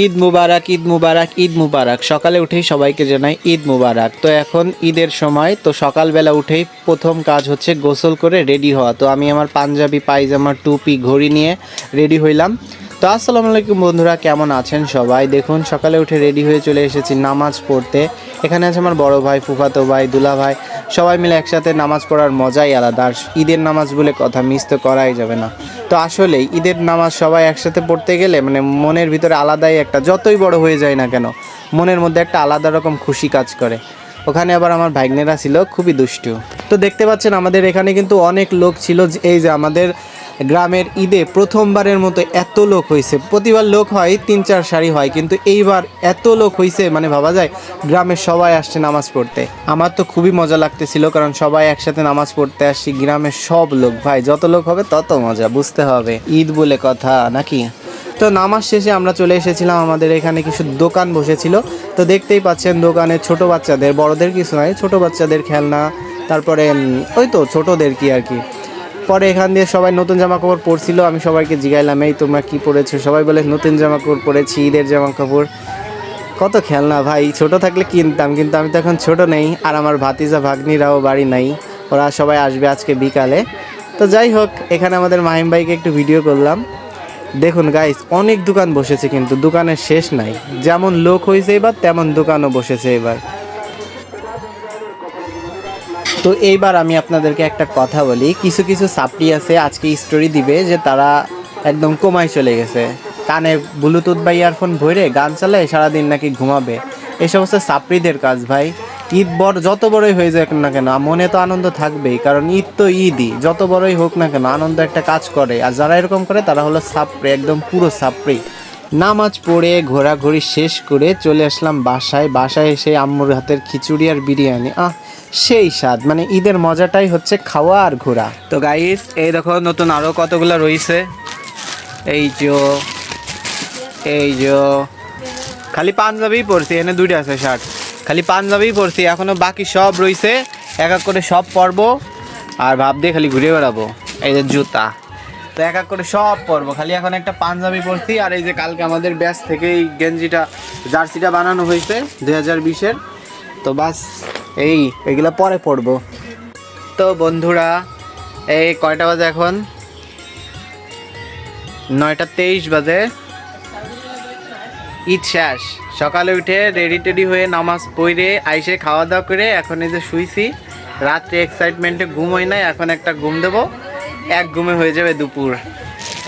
ঈদ মুবারক ঈদ মুবারক ঈদ মুবারক। সকালে উঠেই সবাইকে জানাই ঈদ মুবারক। তো এখন ঈদের সময়, তো সকালবেলা উঠেই প্রথম কাজ হচ্ছে গোসল করে রেডি হওয়া। তো আমি আমার পাঞ্জাবি, পায়জামা, টুপি, ঘড়ি নিয়ে রেডি হইলাম। তো আসসালামু আলাইকুম বন্ধুরা, কেমন আছেন সবাই? দেখুন, সকালে উঠে রেডি হয়ে চলে এসেছি নামাজ পড়তে। এখানে আছে আমার বড় ভাই, ফুফাতো ভাই, দুলা ভাই। সবাই মিলে একসাথে নামাজ পড়ার মজাই আলাদা। আর ঈদের নামাজ বলে কথা মিস তো করাই যাবে না। তো আসলে ঈদের নামাজ সবাই একসাথে পড়তে গেলে মানে মনের ভিতরে আলাদাই একটা, যতই বড় হয়ে যায় না কেন, মনের মধ্যে একটা আলাদা রকম খুশি কাজ করে। ওখানে আবার আমার ভাগ্নেরা ছিল, খুবই দুষ্টু। তো দেখতে পাচ্ছেন, আমাদের এখানে কিন্তু অনেক লোক ছিল এই যে আমাদের গ্রামের ঈদে প্রথমবারের মতো এত লোক হয়েছে প্রতিবার লোক হয়, তিন, চার সারি হয়, কিন্তু এইবার এত লোক হয়েছে মানে ভাবা যায়, গ্রামের সবাই আসছে নামাজ পড়তে। আমার তো খুবই মজা লাগতেছিল, কারণ সবাই একসাথে নামাজ পড়তে আসছি, গ্রামের সব লোক। ভাই, যত লোক হবে, তত মজা, বুঝতে হবে। ঈদ বলে কথা, নাকি? তো নামাজ শেষে আমরা চলে এসেছিলাম, আমাদের এখানে কিছু দোকান বসেছিল। তো দেখতেই পাচ্ছেন, দোকানে ছোট বাচ্চাদের, বড়দের কিছু নয় ছোট বাচ্চাদের খেলনা, তারপরে ওই তো ছোটদের কি আর কি। পরে এখান দিয়ে সবাই নতুন জামা কাপড় পরছিল, আমি সবাইকে জিগাইলাম, এই, তোমরা কি পরেছো? সবাই বলে, নতুন জামা কাপড় পরেছি, ঈদের জামা কাপড় কত খেলনা ভাই, ছোট থাকলে কিনতাম, কিন্তু আমি তো এখন ছোট নেই, আর আমার ভাতিজা, ভাগ্নিরাও বাড়ি নাই, ওরা সবাই আসবে আজকে বিকালে। তো যাই হোক, এখানে আমাদের মাহিম ভাইকে একটু ভিডিও করলাম। দেখুন গাইস অনেক দোকান বসেছে কিন্তু দোকানের শেষ নাই। যেমন লোক হয়েছে এবার, তেমন দোকানও বসেছে এবার। তো এইবার আমি আপনাদেরকে একটা কথা বলি। কিছু কিছু সাপ্লি আছে, আজকে স্টোরি দিবে যে তারা একদম কমায় চলে গেছে। কানে ব্লুটুথ বা ইয়ারফোন ভরে গান চালায়, সারাদিন নাকি ঘুমাবে। এই সমস্ত সাপ্রিদের কাজ ভাই। ঈদ বড়, যত বড়ই হয়ে যাক না কেন, মনে তো আনন্দ থাকবেই, কারণ ঈদ তো ঈদই। যত বড়ই হোক না কেন, আনন্দ একটা কাজ করে। আর যারা এরকম করে, তারা হলো সাপ্রি, একদম পুরো সাপ্রি। নামাজ পড়ে ঘোরাঘুরি শেষ করে চলে আসলাম বাসায়। বাসায় এসে আম্মুর হাতের খিচুড়ি আর বিরিয়ানি। আহ, সেই স্বাদ। মানে ঈদের মজাটাই হচ্ছে খাওয়া আর ঘোরা। তো গাইস এই দেখো নতুন আরও কতগুলো রয়েছে। এই যে এই যে, খালি পাঞ্জাবি পরছি, এনে দুইটা আছে শার্ট খালি পাঞ্জাবি পরছি, এখনও বাকি সব রয়েছে। এক এক করে সব পরব, আর ভাব দিয়ে খালি ঘুরে বেড়াবো। এই যে জুতা। তো এক এক করে সব পরবো। খালি এখন একটা পাঞ্জাবি পরছি, আর এই যে কালকে আমাদের ব্যাস থেকে এই গেঞ্জিটা, জার্সিটা বানানো হয়েছে দুই হাজার বিশের। তো বাস, এই, এগুলা পরে পরবো। তো বন্ধুরা, এই কয়টা বাজে এখন? নয়টা তেইশ বাজে। ঈদ শেষ। সকালে উঠে রেডি টেডি হয়ে নামাজ পড়ে, আইসে খাওয়া দাওয়া করে, এখন এই যে শুইছি। রাত্রে এক্সাইটমেন্টে ঘুম হয় নাই, এখন একটা ঘুম দেবো। এক ঘুমে হয়ে যাবে দুপুর।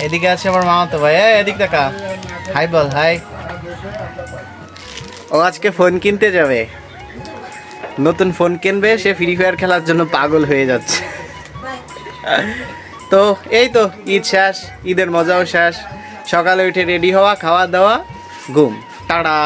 এদিকে আছে আমার মামা তো ভাই এদিক দেখা হাই বল হাই। ও আজকে ফোন কিনতে যাবে। নতুন ফোন কিনবে সে ফ্রি ফায়ার খেলার জন্য পাগল হয়ে যাচ্ছে। তো এই তো ঈদ শেষ ঈদের মজাও শেষ। সকালে উঠে রেডি হওয়া খাওয়া দাওয়া ঘুম। টাটা।